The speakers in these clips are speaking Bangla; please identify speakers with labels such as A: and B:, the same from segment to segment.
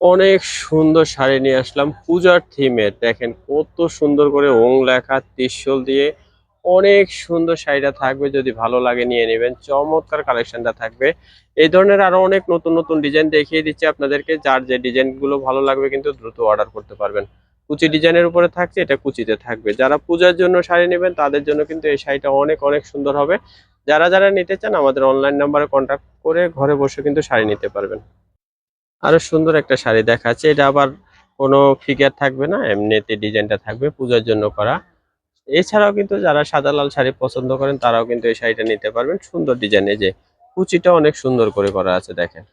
A: অনেক সুন্দর শাড়ি নিয়ে আসলাম। পূজার থিমে দেখেন কত সুন্দর করে ওং লেখা, ত্রিশূল দিয়ে অনেক সুন্দর শাড়িটা থাকবে। যদি ভালো লাগে নিয়ে নেবেন। চমৎকার কালেকশনটা থাকবে। এই ধরনের আরও অনেক নতুন নতুন ডিজাইন দেখিয়ে দিচ্ছি আপনাদেরকে। যার যে ডিজাইনগুলো ভালো লাগবে কিন্তু দ্রুত অর্ডার করতে পারবেন। কুচি ডিজাইনের উপরে থাকছে, এটা কুচিতে থাকবে। যারা পূজার জন্য শাড়ি নেবেন, তাদের জন্য কিন্তু এই শাড়িটা অনেক অনেক সুন্দর হবে। যারা যারা নিতে চান, আমাদের অনলাইন নাম্বারে কন্ট্যাক্ট করে ঘরে বসে কিন্তু শাড়ি নিতে পারবেন। আরও সুন্দর একটা শাড়ি দেখাচ্ছে। এটা আবার কোনো ফিগার থাকবে না, এমনিতে ডিজাইনটা থাকবে পূজার জন্য করা। এছাড়াও কিন্তু যারা সাদা লাল শাড়ি পছন্দ করেন, তারাও কিন্তু এই শাড়িটা নিতে পারবেন সুন্দর ডিজাইনে যে কুচিটা অনেক সুন্দর করে করা আছে, দেখেন।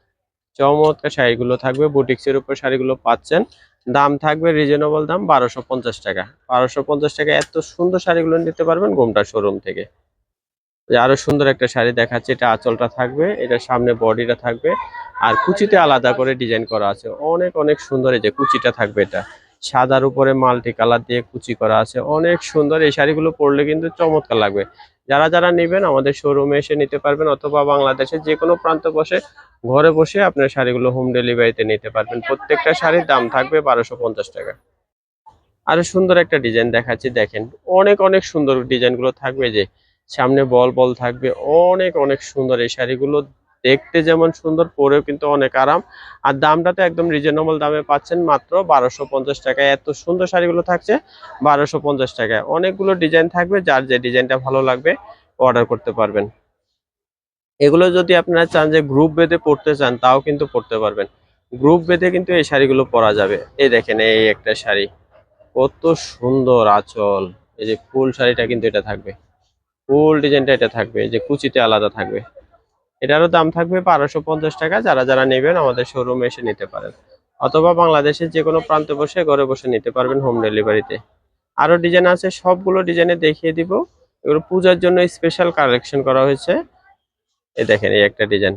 A: চমৎকার শাড়িগুলো থাকবে, বুটিক্সের উপর শাড়িগুলো পাচ্ছেন। দাম থাকবে রিজনেবল দাম বারোশো পঞ্চাশ টাকা। বারোশো পঞ্চাশ টাকা এত সুন্দর শাড়িগুলো নিতে পারবেন গোমটা শোরুম থেকে। আরও সুন্দর একটা শাড়ি দেখাচ্ছে, এটা আঁচলটা থাকবে এটা সামনে বডিটা থাকবে। আর কুচিতে আলাদা করে ডিজাইন করা আছে। অনেক অনেক সুন্দর এই যে কুচিটা থাকবে এটা। সাদার উপরে মাল্টি কালার দিয়ে কুচি করা আছে। অনেক সুন্দর এই শাড়িগুলো পরলে কিন্তু চমৎকার লাগবে। যারা যারা নেবেন আমাদের শোরুমে এসে নিতে পারবেন অথবা বাংলাদেশের যে কোনো প্রান্তে বসে, ঘরে বসে আপনার শাড়িগুলো হোম ডেলিভারিতে নিতে পারবেন। প্রত্যেকটা শাড়ির দাম থাকবে বারোশো পঞ্চাশ টাকা। আরও সুন্দর একটা ডিজাইন দেখাচ্ছি, দেখেন। অনেক অনেক সুন্দর ডিজাইনগুলো থাকবে যে। সামনে বল বল থাকবে। অনেক অনেক সুন্দর এই শাড়িগুলো দেখতে যেমন সুন্দর, পরেও কিন্তু অনেক আরাম। আর দামটা তো একদম রিজনেবল দামে পাচ্ছেন মাত্র বারোশো পঞ্চাশ টাকায় এত সুন্দর শাড়িগুলো থাকছে বারোশো পঞ্চাশ টাকায়। অনেকগুলো ডিজাইন থাকবে, যার যে ডিজাইনটা ভালো লাগবে অর্ডার করতে পারবেন। এগুলো যদি আপনারা চান যে গ্রুপ বেঁধে পড়তে চান, তাও কিন্তু পড়তে পারবেন। গ্রুপ বেঁধে কিন্তু এই শাড়িগুলো পরা যাবে। এই দেখেন, এই একটা শাড়ি। কত সুন্দর আচল। এই যে ফুল শাড়িটা কিন্তু এটা থাকবে। ফুল ডিজাইনটা এটা থাকবে। যে কুচিতে আলাদা থাকবে। এটারও দাম থাকবে বারোশো পঞ্চাশ টাকা। যারা যারা নেবেন আমাদের শোরুমে এসে নিতে পারেন। অথবা বাংলাদেশের যে কোনো প্রান্তে বসে, ঘরে বসে নিতে পারবেন হোম ডেলিভারিতে আরও ডিজাইন আছে, সবগুলো ডিজাইনে দেখিয়ে দিব। এগুলো পূজার জন্য স্পেশাল কালেকশন করা হয়েছে। এ দেখেন, এই একটা ডিজাইন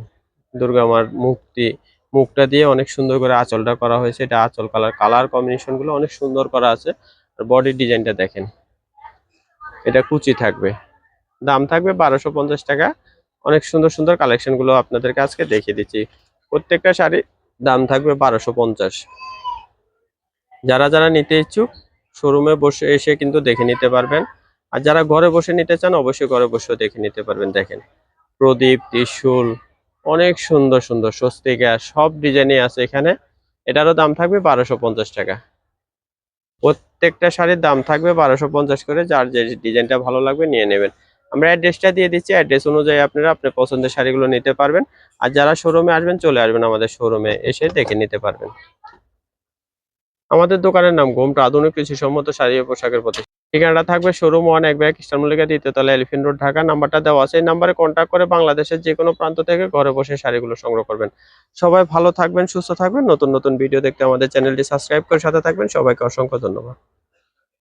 A: দুর্গা মার মুক্তি, মুখটা দিয়ে অনেক সুন্দর করে আঁচলটা করা হয়েছে। এটা আঁচল কালার কালার কম্বিনেশনগুলো অনেক সুন্দর করা আছে। আর বডির ডিজাইনটা দেখেন। এটা কুচি থাকবে। দাম থাকবে বারোশো পঞ্চাশ টাকা। অনেক সুন্দর সুন্দর কালেকশনগুলো আপনাদেরকে আজকে দেখিয়ে দিচ্ছি। প্রত্যেকটা শাড়ির দাম থাকবে বারোশো পঞ্চাশ। যারা যারা নিতে ইচ্ছুক শোরুমে বসে এসে কিন্তু দেখে নিতে পারবেন। আর যারা ঘরে বসে নিতে চান, অবশ্যই ঘরে বসেও দেখে নিতে পারবেন। দেখেন, প্রদীপ, ত্রিশূল, অনেক সুন্দর সুন্দর স্বস্তিকা সব ডিজাইনই আছে এখানে। এটারও দাম থাকবে বারোশো পঞ্চাশ টাকা। প্রত্যেকটা শাড়ির দাম থাকবে বারোশো পঞ্চাশ করে। যার যে ডিজাইনটা ভালো লাগবে, নিয়ে নেবেন। আমরা অ্যাড্রেসটা দিয়ে দিচ্ছি। অ্যাড্রেস অনুযায়ী আপনারা আপনার পছন্দের শাড়িগুলো নিতে পারবেন। আর যারা শোরুমে আসবেন, চলে আসবেন আমাদের শোরুমে এসে দেখে নিতে পারবেন। আমাদের দোকানের নাম ঘোমটা আধুনিক কৃষি সম্মত শাড়ি ও পোশাকের প্রতি ঠিকানাটা থাকবে শোরুম ওয়ান এক ব্যাগ ইস্টার মল্লিকা দ্বিতীয়তলা এলিফেন্ট রোড, ঢাকা। নাম্বারটা দেওয়া আছে। এই নাম্বারে কন্ট্যাক্ট করে বাংলাদেশের যে কোনো প্রান্ত থেকে ঘরে বসে শাড়িগুলো সংগ্রহ করবেন। সবাই ভালো থাকবেন, সুস্থ থাকবেন। নতুন নতুন ভিডিও দেখতে আমাদের চ্যানেলটি সাবস্ক্রাইব করে সাথে থাকবেন। সবাইকে অসংখ্য ধন্যবাদ।